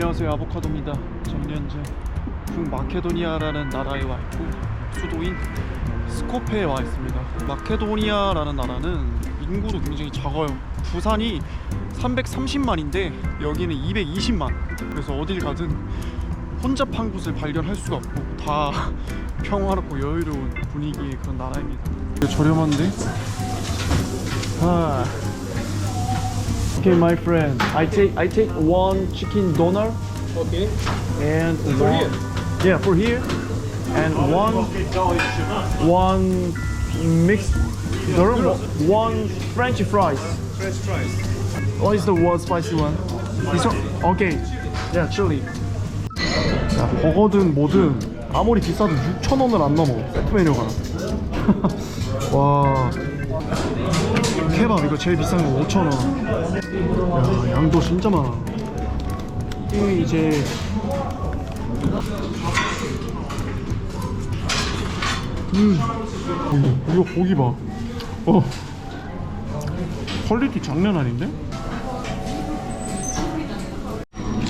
안녕하세요. 아보카도입니다. 저는 현재 북마케도니아라는 나라에 와 있고 수도인 스코페에 와 있습니다. 마케도니아라는 나라는 인구도 굉장히 작아요. 부산이 330만인데 여기는 220만. 그래서 어딜 가든 혼잡한 곳을 발견할 수가 없고 다 평화롭고 여유로운 분위기의 그런 나라입니다. 저렴한데? 아. Okay, my friend. I take I take one chicken doner Okay. and For one, here? Yeah, for here. And one one mixed doner, one French fries. French fries. What is the one spicy one? This one? Okay. Yeah, chili. 야, 버거든 뭐든 아무리 비싸도 6,000원을 안 넘어 세트 메뉴가 와 케밥 이거 제일 비싼 거 5,000원 야 양도 진짜 많아 이게 이제 음 어, 이거 고기 봐 어. 퀄리티 장난 아닌데?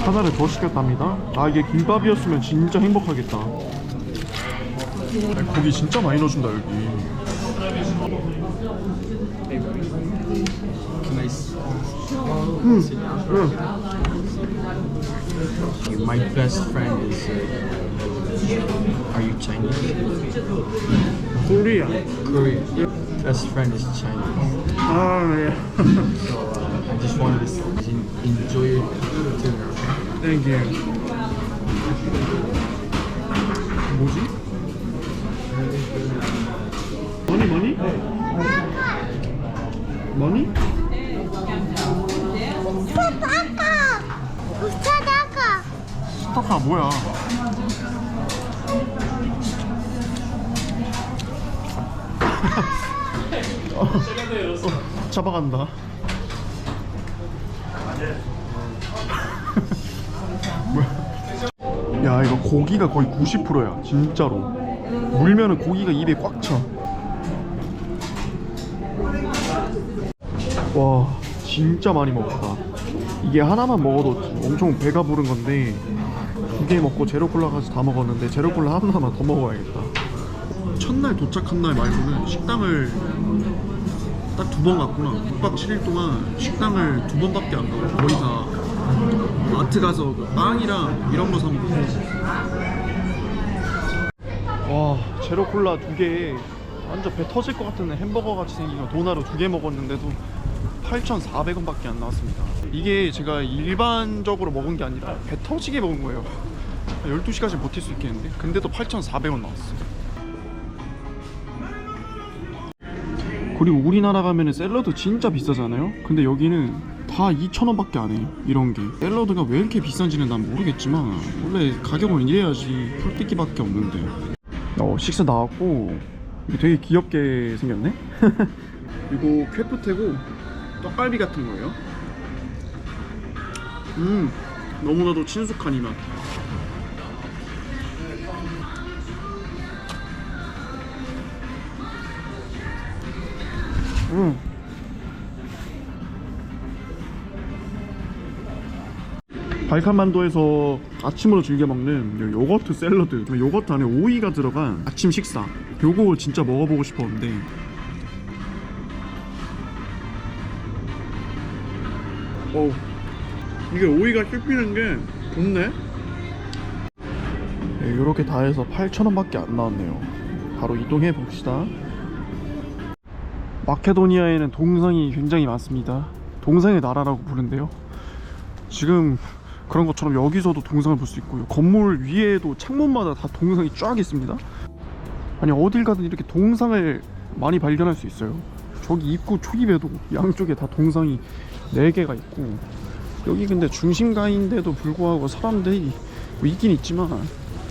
하나를 더 시켰답니다. 아 이게 김밥이었으면 진짜 행복하겠다. 고기 진짜 많이 넣어준다 여기. Nice. 응. My best friend is. Uh, are you Chinese? 코리아. Korean. Best friend is Chinese. 아 예. So uh, I just wanted to s- en- enjoy your dinner. Okay? 땡큐. 뭐지? 머니? Putaka! Putaka! 스타카 뭐야? 어, 어, 잡아간다. 뭐야? 야 이거 고기가 거의 90%야 진짜로. 물면은 고기가 입에 꽉 차. 와 진짜 많이 먹었다. 이게 하나만 먹어도 엄청 배가 부른 건데 두 개 먹고 제로콜라까지 다 먹었는데 제로콜라 하나만 더 먹어야겠다. 첫날 도착한 날 말고는 식당을 딱 두 번 갔구나. 6박 7일 동안 식당을 두 번밖에 안 가고 거의 다 마트 가서 빵이랑 이런 거 사 먹고. 와 제로콜라 두 개에 완전 배 터질 것 같은 햄버거 같이 생긴 거 도나로 두 개 먹었는데도 8,400원밖에 안 나왔습니다. 이게 제가 일반적으로 먹은 게 아니라 배 터지게 먹은 거예요. 12시까지 버틸 수 있겠는데? 근데도 8,400원 나왔어요. 그리고 우리나라 가면은 샐러드 진짜 비싸잖아요? 근데 여기는 다 2,000원 밖에 안 해. 이런 게. 샐러드가 왜 이렇게 비싼지는 난 모르겠지만 원래 가격은 이래야지 풀뜯기밖에 없는데. 어, 식사 나왔고 되게 귀엽게 생겼네? 이거 쾌프테고 떡갈비 같은 거예요. 음, 너무나도 친숙한 이 맛. 음. 발칸만도에서 아침으로 즐겨 먹는 요 요거트 샐러드 요거트 안에 오이가 들어간 아침 식사 요거 진짜 먹어보고 싶었는데 어 이게 오이가 씹히는 게 좋네? 네, 이렇게 다 해서 8,000원밖에 안 나왔네요. 바로 이동해 봅시다. 마케도니아에는 동상이 굉장히 많습니다. 동상의 나라라고 부른대요. 지금 그런 것처럼 여기서도 동상을 볼 수 있고요. 건물 위에도 창문마다 다 동상이 쫙 있습니다. 아니 어딜 가든 이렇게 동상을 많이 발견할 수 있어요. 저기 입구 초입에도 양쪽에 다 동상이 4개가 있고 여기 근데 중심가인데도 불구하고 사람들이 뭐 있긴 있지만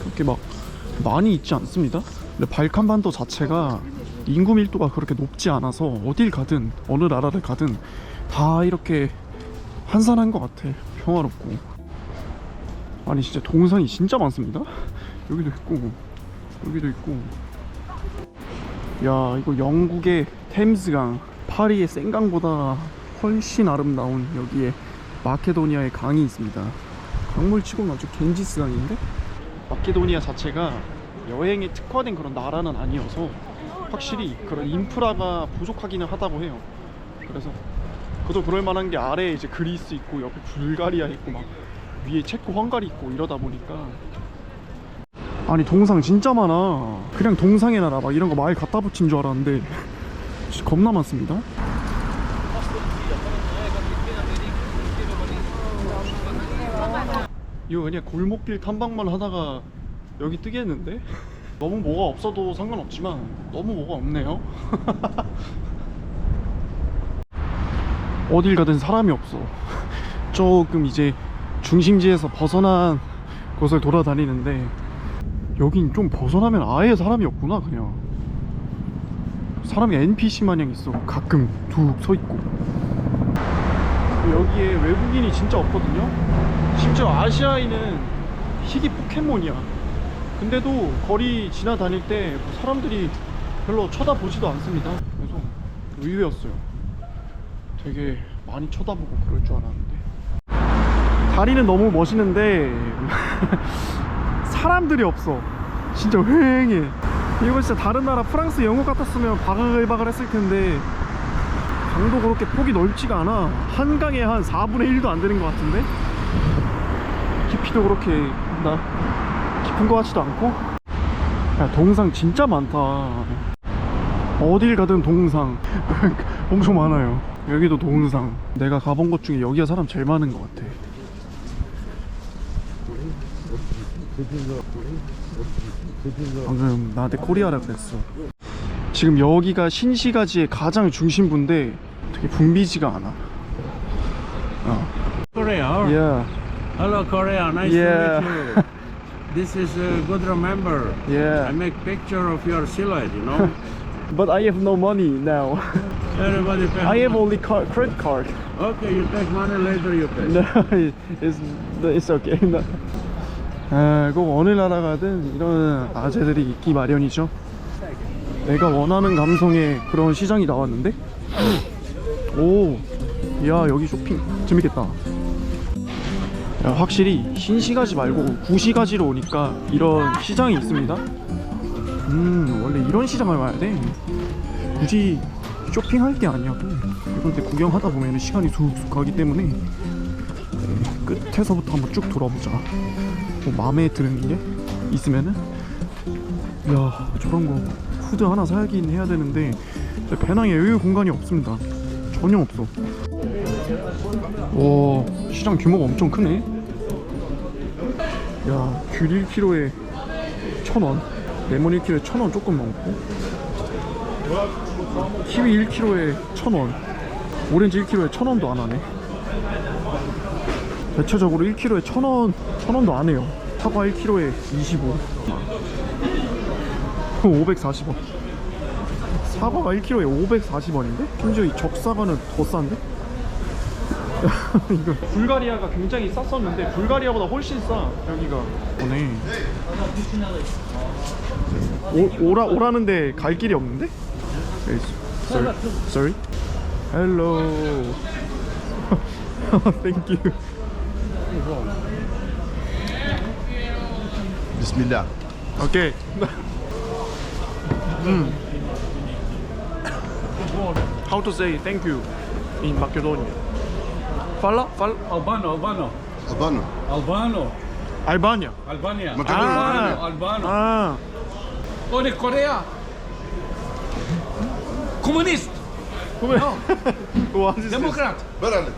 그렇게 막 많이 있지 않습니다. 근데 발칸반도 자체가 인구 밀도가 그렇게 높지 않아서 어딜 가든 어느 나라를 가든 다 이렇게 한산한 것 같아. 평화롭고. 아니 진짜 동상이 진짜 많습니다. 여기도 있고 여기도 있고. 야 이거 영국의 템스강 파리의 센강보다 훨씬 아름다운 여기에 마케도니아의 강이 있습니다 강물치고는 아주 겐지스 강인데 마케도니아 자체가 여행에 특화된 그런 나라는 아니어서 확실히 그런 인프라가 부족하기는 하다고 해요. 그래서 그도 그럴 만한 게 아래에 이제 그리스 있고 옆에 불가리아 있고 막 위에 체코 헝가리 있고 이러다 보니까 아니 동상 진짜 많아. 그냥 동상의 나라 막 이런 거 말 갖다 붙인 줄 알았는데 겁나 많습니다. 이거 그냥 골목길 탐방만 하다가 여기 뜨겠는데? 너무 뭐가 없어도 상관없지만 너무 뭐가 없네요. 어딜 가든 사람이 없어. 조금 이제 중심지에서 벗어난 곳을 돌아다니는데 여긴 좀 벗어나면 아예 사람이 없구나 그냥. 사람이 NPC 마냥 있어. 가끔 툭 서 있고. 여기에 외국인이 진짜 없거든요. 심지어 아시아인은 희귀 포켓몬이야. 근데도 거리 지나다닐 때 사람들이 별로 쳐다보지도 않습니다. 그래서 의외였어요. 되게 많이 쳐다보고 그럴 줄 알았는데. 다리는 너무 멋있는데 사람들이 없어. 진짜 휑해. 이거 진짜 다른 나라 프랑스 영국 같았으면 바글바글 했을 텐데 강도 그렇게 폭이 넓지가 않아. 한강에 한 4분의 1도 안 되는 것 같은데? 깊이도 그렇게 나 깊은 것 같지도 않고? 야, 동상 진짜 많다. 어딜 가든 동상. 엄청 많아요. 여기도 동상. 내가 가본 곳 중에 여기가 사람 제일 많은 것 같아. 방금 나한테 코리아라 그랬어. 지금 여기가 신시가지의 가장 중심부인데 되게 붐비지가 않아. 어. Or- Yeah, Hello, Korea. Nice Yeah. to meet you. This is uh, good. Remember, I yeah. make picture of your silhouette. You know. But I have no money now. Everybody pay. I have only car- credit card. Okay, you take money later. You pay. No, it's it's okay. No. 아, 꼭 어느 나라 가든 이런 아재들이 있기 마련이죠. 내가 원하는 감성의 그런 시장이 나왔는데. 오, 야 여기 쇼핑 재밌겠다. 야, 확실히 신시가지 말고 구시가지로 오니까 이런 시장이 있습니다. 음, 원래 이런 시장을 와야 돼. 굳이 쇼핑할 게 아니어도 이런 데 구경하다 보면 시간이 쑥쑥 가기 때문에 네, 끝에서부터 한번 쭉 돌아보자. 뭐 마음에 드는 게 있으면은 야 저런 거 후드 하나 사긴 해야 되는데 제 배낭에 여유 공간이 없습니다. 전혀 없어. 와 시장 규모가 엄청 크네. 야귤 1kg에 1,000원, 레몬 1kg에 1,000원 조금 넘고 키위 1kg에 1,000원, 오렌지 1kg에 1,000원도 안 하네. 대체적으로 1kg에 1,000원, 1,000원도 안 해요. 사과 1kg에 25. 540원. 사과가 1kg에 540원인데? 심지어 이 적사과는 더 싼데? 이거 불가리아가 굉장히 쌌었는데 불가리아보다 훨씬 싸 여기가 오네 오, 오라, 오라는데 갈 길이 없는데? 에이, Sorry Sorry Hello Thank you Bismillah. 오케이. 음. How to say thank you in Macedonia? Fala, fala. Albano, Albano, Albano. Albano, Albania. Albania. Macedonia. Ah. Albano. 아, Oh, the Korea. Communist, 그러면 What is this? Democrat. Beraber.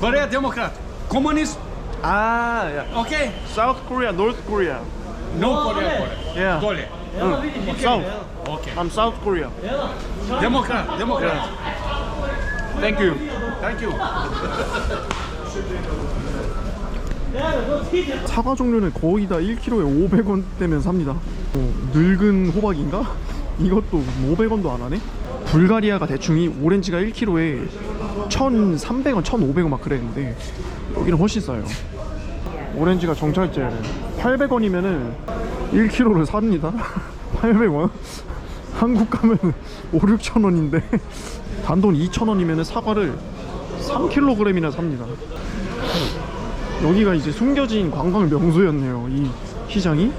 Korea Democrat. Communist. 아, yeah. Okay. South Korea, North Korea. No Korea. Korea. Yeah. Korea. 응. South. Okay. I'm South Korea. Democrat. Democrat. Thank you. Thank you. 사과 종류는 거의 다 1kg에 500원대면 삽니다. 어, 늙은 호박인가? 이것도 500원도 안 하네? 불가리아가 대충이 오렌지가 1kg에 1,300원, 1,500원 막 그랬는데 여기는 훨씬 싸요. 오렌지가 정찰제래. 800원이면은 1kg를 삽니다. 800원? 한국 가면 5, 6천 원인데 단돈 2천 원이면 사과를 3kg이나 삽니다. 여기가 이제 숨겨진 관광 명소였네요. 이 시장이.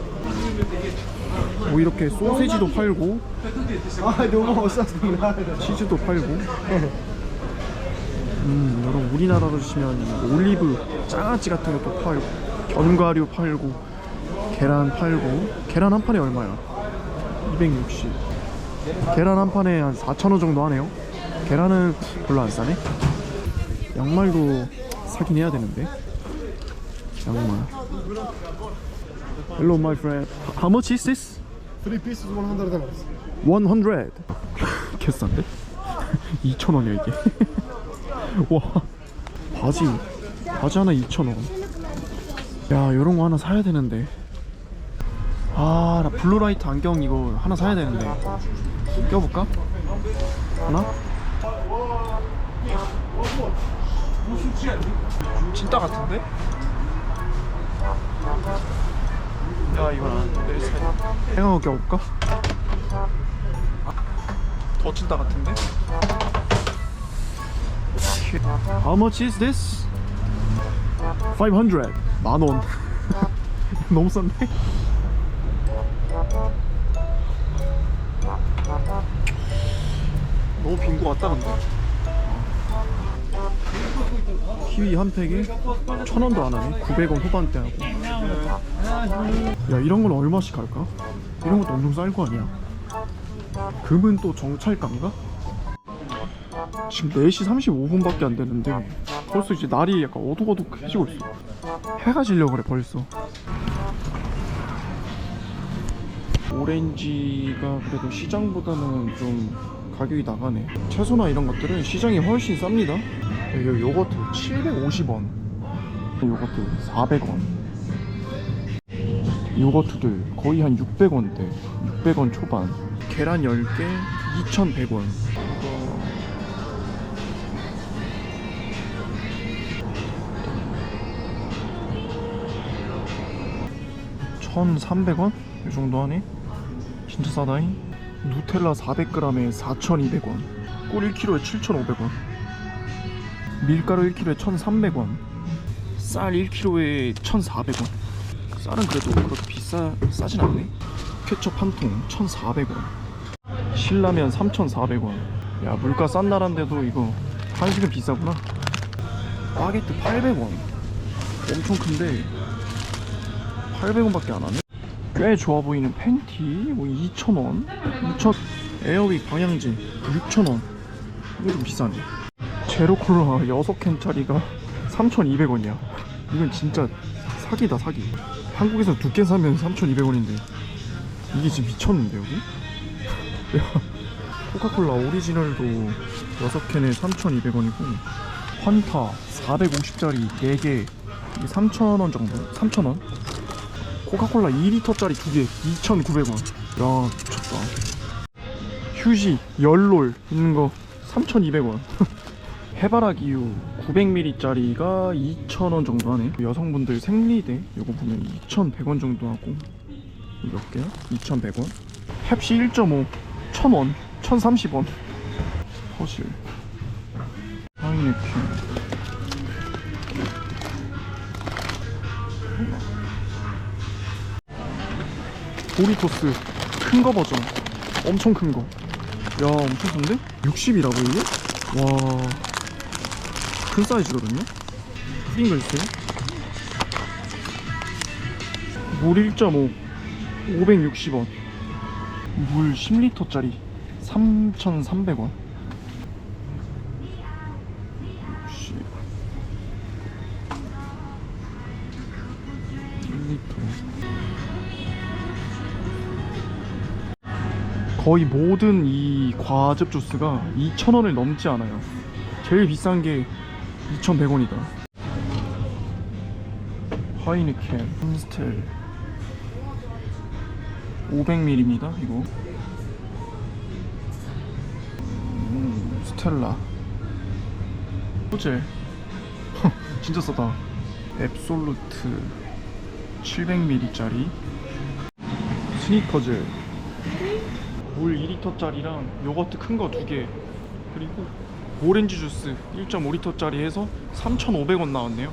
뭐 이렇게 소세지도 팔고 아. 치즈도 팔고. 음, 여러분 우리나라로 치면 올리브, 장아찌 같은 것도 팔고, 견과류 팔고, 계란 팔고. 계란 한 판에 얼마야? 260. 계란 한 판에 한 4,000원 정도 하네요. 계란은 별로 안 싸네. 양말도 사긴 해야 되는데. 양말. Hello, my friend. How much is this? Three pieces, 100 dollars. 100 개싼데? 2,000원이야 이게 와 바지 바지 하나 2,000원 야 요런 거 하나 사야 되는데 아 나 블루라이트 안경 이거 하나 사야 되는데 껴볼까? 하나? 진짜 같은데? 야 이건 안돼 생각하고 껴볼까? 더 찐따 같은데? How much is this? 500 만원 너무 싼데? 너무 빈 거 같다 근데 키위 한 팩에 천 원도 안 하네. 900원 후반대 하고. 야 이런 건 얼마씩 할까? 이런 것도 엄청 쌀 거 아니야. 금은 또 정찰감가? 지금 4시 35분밖에 안 되는데 벌써 이제 날이 약간 어둑어둑해지고 있어. 해가 지려 그래 벌써. 오렌지가 그래도 시장보다는 좀 가격이 나가네. 채소나 이런 것들은 시장이 훨씬 쌉니다 네, 여기 요거트 750원. 요거트 400원. 요거트들 거의 한 600원대 600원 초반. 계란 10개 2,100원. 이거 1,300원? 이 정도 하네 진짜 싸다잉? 누텔라 400g에 4,200원. 꿀 1kg에 7,500원 밀가루 1kg에 1,300원 쌀 1kg에 1,400원. 쌀은 그래도 그렇게 비싸 싸진 않네. 케첩 한 통 1,400원. 신라면 3,400원. 야 물가 싼 나라인데도 이거 한식은 비싸구나. 바게트 800원. 엄청 큰데 800원밖에 안 하네. 꽤 좋아 보이는 팬티 뭐 2,000원. 2,000 에어윅 방향제 6,000원. 이거 좀 비싸네 제로콜라 6캔짜리가 3,200원이야 이건 진짜 사기다 사기 한국에서 두 캔 사면 3,200원인데 이게 지금 미쳤는데 여기? 야 코카콜라 오리지널도 6캔에 3,200원이고 환타 450짜리 4개 이게 3,000원 정도? 3,000원? 코카콜라 2리터짜리 2개 2,900원 야 미쳤다 휴지 열롤 있는 거 3,200원 해바라기 유 900ml짜리가 2,000원 정도 하네. 여성분들 생리대 요거 보면 2,100원 정도 하고 이거 몇 개야? 2,100원? 펩시 1.5 1,000원 1,030원. 허실 하이네켄 도리토스. 큰 거 버전. 엄청 큰거. 야 엄청 큰데? 60이라고 이게? 와 큰 사이즈거든요? 프링글스 물1.5 560원 물 10리터짜리 3,300원 60 1리터 거의 모든 이 과즙 주스가 2,000원을 넘지 않아요. 제일 비싼 게 2,100원이다. 하이네켄, 함스텔 500ml입니다. 이거. 음, 스텔라. 소젤. 진짜 싸다. 앱솔루트 700ml짜리. 스니커젤. 물 2리터짜리랑 요거트 큰 거 두 개 그리고 오렌지 주스 1.5리터짜리 해서 3,500원 나왔네요.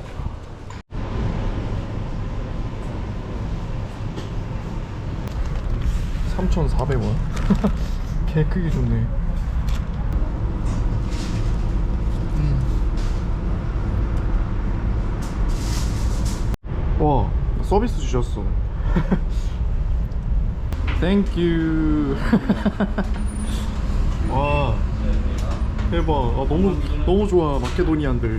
3,400원? 개 크기 좋네. 와 서비스 주셨어. 땡큐 와, 대박. 아, 너무 너무 좋아 마케도니안들.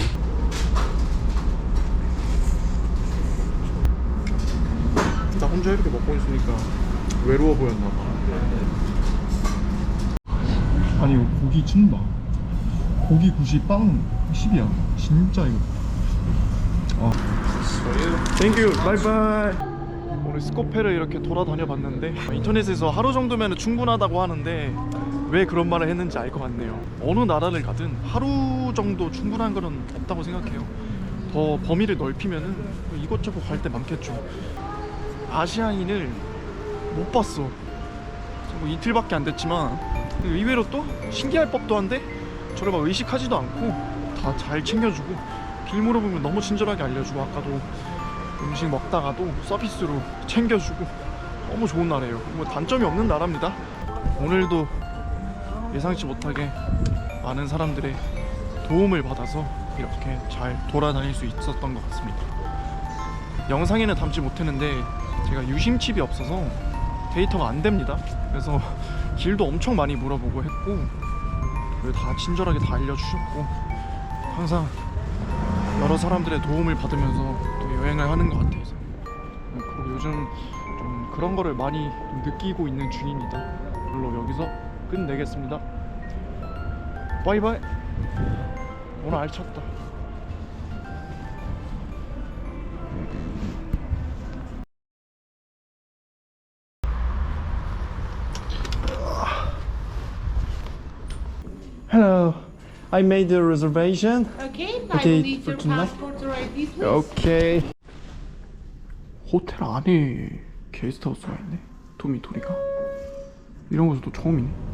나 혼자 이렇게 먹고 있으니까 외로워 보였나 봐. 아니 이거 고기 찐다. 고기 90, 빵 10이야. 진짜 이거. 아. 땡큐. 바이바이. 오늘 스코페를 이렇게 돌아다녀 봤는데 인터넷에서 하루 정도면 충분하다고 하는데 왜 그런 말을 했는지 알 것 같네요. 어느 나라를 가든 하루 정도 충분한 거는 없다고 생각해요. 더 범위를 넓히면은 이것저것 갈데 많겠죠. 아시아인을 못 봤어. 뭐 이틀밖에 안 됐지만 의외로 또 신기할 법도 한데 저를 막 의식하지도 않고 다 잘 챙겨주고 길 물어보면 너무 친절하게 알려주고 아까도 음식 먹다가도 서비스로 챙겨주고 너무 좋은 나라예요. 뭐 단점이 없는 나라입니다. 오늘도 예상치 못하게 많은 사람들의 도움을 받아서 이렇게 잘 돌아다닐 수 있었던 것 같습니다. 영상에는 담지 못했는데 제가 유심칩이 없어서 데이터가 안 됩니다. 그래서 길도 엄청 많이 물어보고 했고 다 친절하게 다 알려주셨고 항상 여러 사람들의 도움을 받으면서 또 여행을 하는 것 같아서 그리고 요즘 좀 그런 거를 많이 느끼고 있는 중입니다. 물론 여기서 끝내겠습니다. 바이바이. 오늘 알찼다. Hello. I made a reservation. Okay, I Okay, will need your tonight? passport to ID, please. 오케이. 호텔 안에 게스트하우스가 있네. 도미토리가. 이런 것도 처음이네.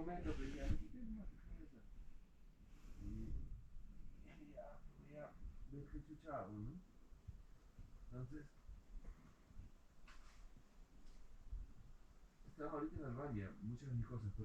Amerika'da yani gidelim artık neyse. Ya, ya, Bekirci Çağrı'nın Nasıl? Estaba ahorita en el baño, muchas cosas.